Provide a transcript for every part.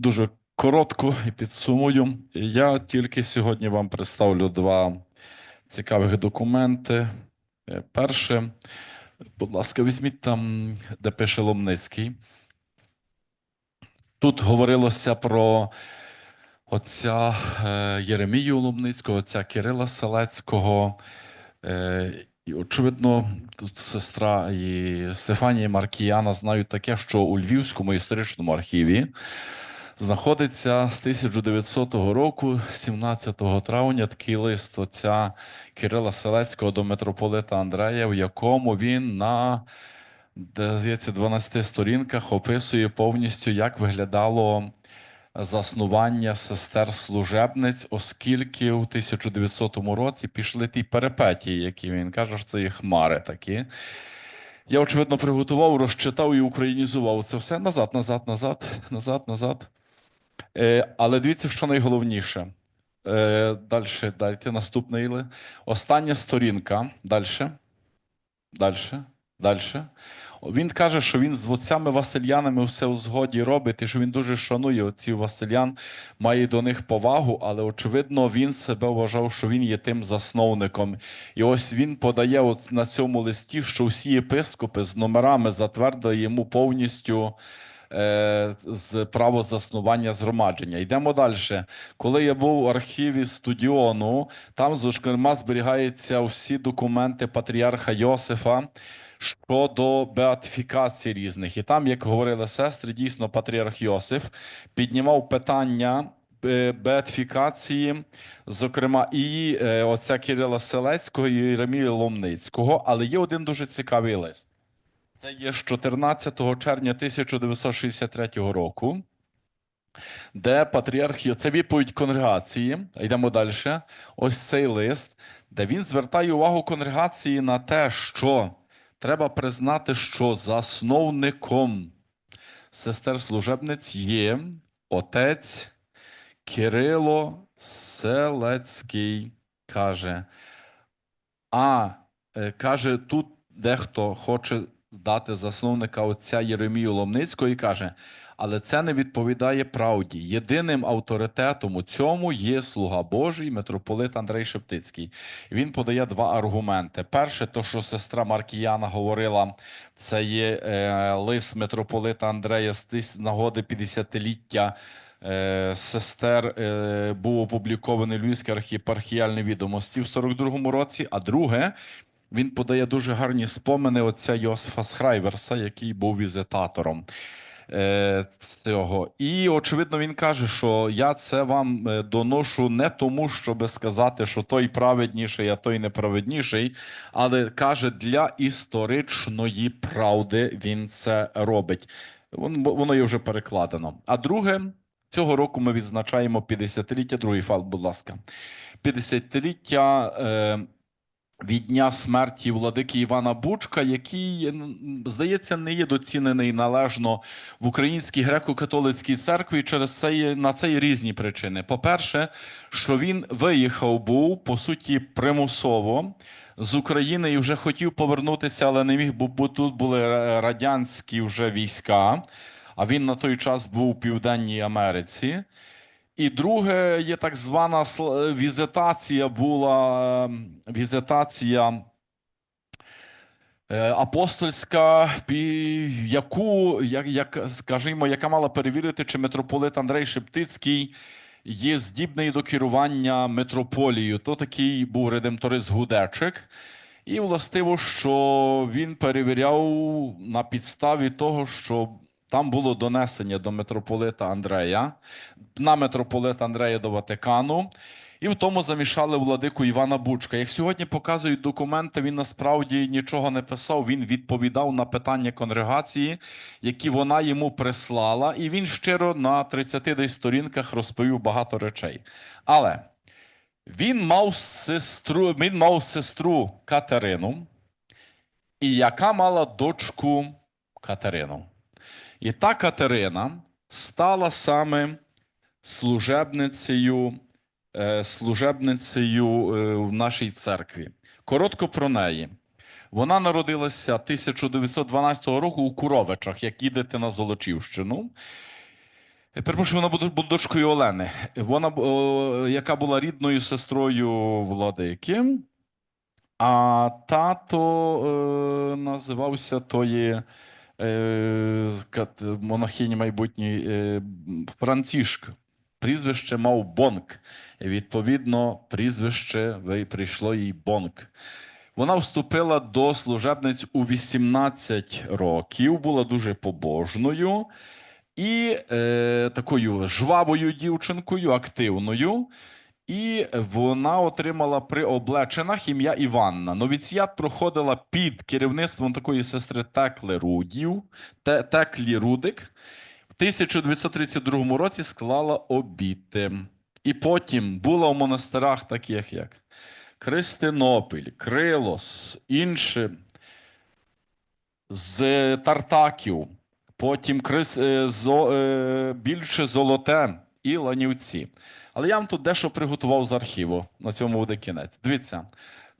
Дуже коротко і підсумую. Я тільки сьогодні вам представлю два цікавих документи. Е, Перше, будь ласка, візьміть там, де пише Ломницький. Тут говорилося про отця е, Єремію Ломницького, отця Кирила Селецького. Е, і, очевидно, тут сестра і Стефанія Маркіяна знають таке, що у Львівському історичному архіві знаходиться з 1900 року, 17 травня, такий лист отця Кирила Селецького до митрополита Андрея, в якому він на здається, 12 сторінках описує повністю, як виглядало заснування сестер служебниць, оскільки у 1900 році пішли ті перепетії, які він каже, що це є хмари такі. Я, очевидно, приготував, розчитав і українізував це все назад, назад, назад, назад, назад. Е, але дивіться, що найголовніше. Е, далі, дайте наступний. ли. Остання сторінка. Далі. Далі. Далі. Він каже, що він з отцями Васильянами все у згоді робить, і що він дуже шанує отців Василян, має до них повагу, але очевидно, він себе вважав, що він є тим засновником. І ось він подає от на цьому листі, що всі єпископи з номерами затвердили йому повністю з право заснування згромадження. Йдемо далі. Коли я був в архіві студіону, там зокрема зберігаються всі документи патріарха Йосифа щодо беатифікації різних. І там, як говорили сестри, дійсно патріарх Йосиф піднімав питання. е, Беатифікації, зокрема, і е, отця Кирила Селецького і Єремія Ломницького, але є один дуже цікавий лист. Це є з 14 червня 1963 року, де патріарх це відповідь конгрегації. Йдемо далі. Ось цей лист, де він звертає увагу конгрегації на те, що треба признати, що засновником сестер служебниць є отець Кирило Селецький. Каже. А е, каже, тут дехто хоче дати засновника отця Єремію Ломницького і каже, але це не відповідає правді. Єдиним авторитетом у цьому є слуга Божий, митрополит Андрей Шептицький. Він подає два аргументи. Перше, то що сестра Маркіяна говорила, це є е, лист митрополита Андрея з нагоди 50-ліття е, сестер е, був опублікований в Львівській архіпархіальній відомості в 42-му році. А друге, він подає дуже гарні спомини отця Йосифа Схрайверса, який був візитатором е, цього. І очевидно, він каже, що я це вам е, доношу не тому, щоб сказати, що той праведніший, а той неправедніший, але каже, для історичної правди він це робить. Воно є вже перекладено. А друге, цього року ми відзначаємо 50-ліття, другий факт, будь ласка. 50-ліття е, від дня смерті владики Івана Бучка, який, здається, не є доцінений належно в українській греко-католицькій церкві. Через це на це є різні причини. По-перше, що він виїхав був по суті примусово з України і вже хотів повернутися, але не міг, бо, тут були радянські вже війська. А він на той час був у Південній Америці. І друге, є так звана візитація була ем, візитація е, апостольська, яку, як, як, скажімо, яка мала перевірити, чи митрополит Андрей Шептицький є здібний до керування митрополією. То такий був редемторист Гудечик. І властиво, що він перевіряв на підставі того, що там було донесення до митрополита Андрея, на митрополита Андрея до Ватикану, і в тому замішали владику Івана Бучка. Як сьогодні показують документи, він насправді нічого не писав. Він відповідав на питання конгрегації, які вона йому прислала, і він щиро на 30 десь сторінках розповів багато речей. Але він мав сестру, він мав сестру Катерину, і яка мала дочку Катерину. І та Катерина стала саме служебницею, е, служебницею е, в нашій церкві. Коротко про неї. Вона народилася 1912 року у Куровичах, як їдете на Золочівщину. Перепрошую, вона буде дочкою Олени. Вона, о, яка була рідною сестрою владики, а тато е, називався тої е, монахині майбутньої е, Францішк. Прізвище мав Бонк. Відповідно, прізвище ви- прийшло їй Бонк. Вона вступила до служебниць у 18 років, була дуже побожною і е, такою жвавою дівчинкою, активною. І вона отримала при облеченах ім'я Іванна. Новіціат проходила під керівництвом такої сестри Текли Рудів, Теклі Рудик. В 1932 році склала обіти. І потім була в монастирах, таких як Кристинопіль, Крилос, інші з Тартаків, потім Крис, е, зо, е, більше Золоте і Ланівці. Але я вам тут дещо приготував з архіву. На цьому буде кінець. Дивіться,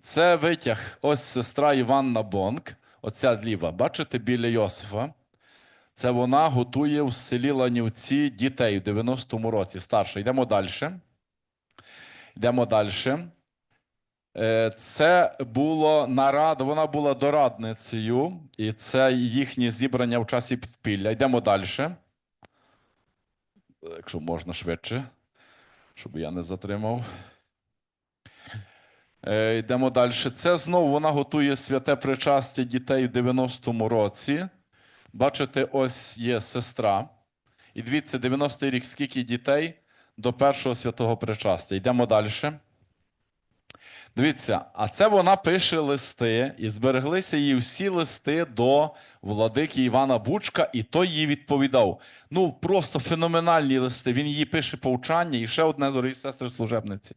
це витяг ось сестра Іванна Бонк, оця ліва. Бачите, біля Йосифа. Це вона готує в селі Ланівці дітей в 90-му році. Старша. Йдемо далі. Йдемо далі. Е, Це було нарада, вона була дорадницею, і це їхнє зібрання в часі підпілля. Йдемо далі. Якщо можна швидше, щоб я не затримав. Е, Йдемо далі. Це знову вона готує святе причастя дітей в 90-му році. Бачите, ось є сестра. І дивіться, 90-й рік, скільки дітей до першого святого причастя. Йдемо далі. Дивіться, а це вона пише листи, і збереглися її всі листи до владики Івана Бучка, і той їй відповідав. Ну, просто феноменальні листи. Він їй пише повчання, і ще одне дорогі сестри служебниці.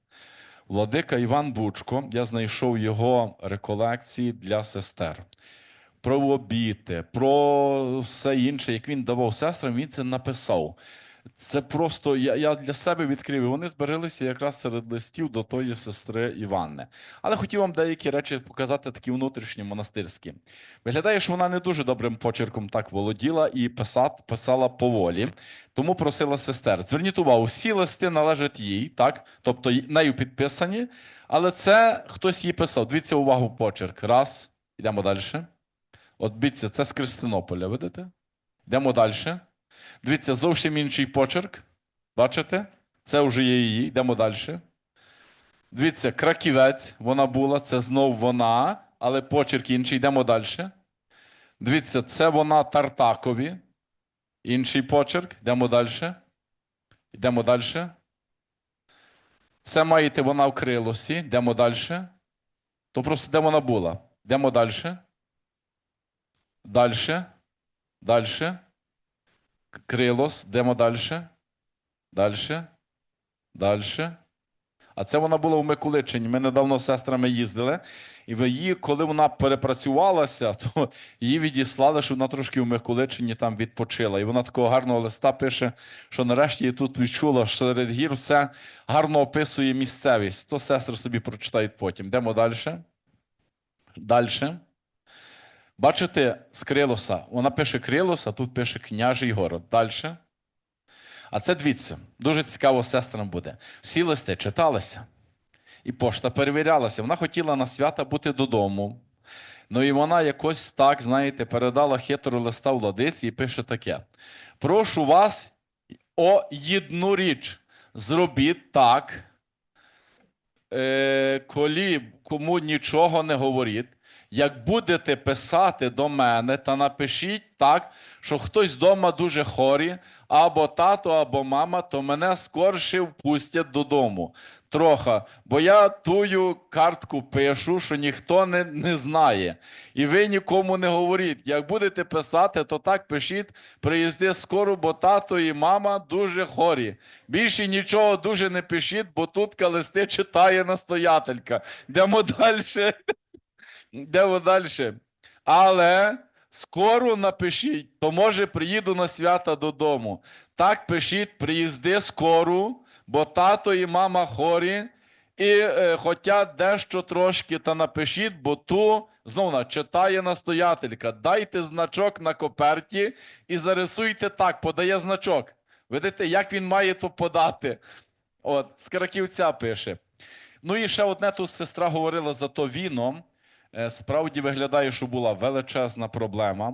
Владика Іван Бучко, я знайшов його реколекції для сестер. Про обіти, про все інше, як він давав сестрам, він це написав. Це просто я, я для себе відкрив. і Вони збереглися якраз серед листів до тої сестри Іванни. Але хотів вам деякі речі показати, такі внутрішні монастирські. Виглядає, що вона не дуже добрим почерком так володіла і писати, писала поволі, тому просила сестер. Зверніть увагу, всі листи належать їй, так? тобто нею підписані, але це хтось їй писав. Дивіться увагу почерк. Раз, йдемо далі. От дивіться, це з Кристинополя, видите? Йдемо далі. Дивіться, зовсім інший почерк. Бачите? Це вже є її. Йдемо далі. Дивіться, краківець, вона була, це знов вона, але почерк інший. Йдемо далі. Дивіться, це вона Тартакові. Інший почерк. Йдемо далі. Йдемо далі. Це маєте вона в крилосі. Йдемо далі. То просто де вона була. Йдемо далі. Далі. Далі. Крилос, йдемо далі. Далі. Далі. А це вона була в Миколичині. Ми недавно з сестрами їздили, і її, коли вона перепрацювалася, то її відіслали, що вона трошки в Миколичині там відпочила. І вона такого гарного листа пише, що нарешті її тут відчула, що серед гір все гарно описує місцевість. То сестри собі прочитають потім. Йдемо далі. Далі. Бачите, з Крилоса. Вона пише Крилос, а тут пише княжий город. Далі. А це дивіться, дуже цікаво сестрам буде. Всі листи читалися, і пошта перевірялася. Вона хотіла на свята бути додому. Ну і вона якось так, знаєте, передала хитру листа владиці і пише таке: Прошу вас о єдну річ. Зробіть так, е, коли кому нічого не говоріть. Як будете писати до мене, та напишіть так, що хтось вдома дуже хорі, або тато, або мама, то мене скорше впустять додому. Троха, бо я тую картку пишу, що ніхто не, не знає. І ви нікому не говоріть. Як будете писати, то так пишіть, приїзди скоро, бо тато і мама дуже хорі. Більше нічого дуже не пишіть, бо тут листи читає настоятелька. Йдемо далі. Йдемо далі. Але скоро напишіть, то може приїду на свята додому. Так пишіть, приїзди скоро, бо тато і мама хорі, і е, хотять дещо трошки, та напишіть, бо ту знову читає настоятелька. Дайте значок на коперті і зарисуйте так, подає значок. Видите, як він має то подати? От, з Краківця пише. Ну і ще одне тут сестра говорила за то віно. Е, Справді виглядає, що була величезна проблема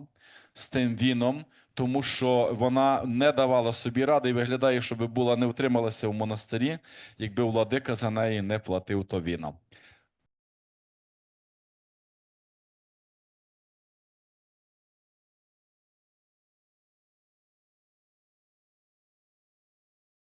з тим віном, тому що вона не давала собі ради і виглядає, щоб була не втрималася в монастирі, якби владика за неї не платив то віно.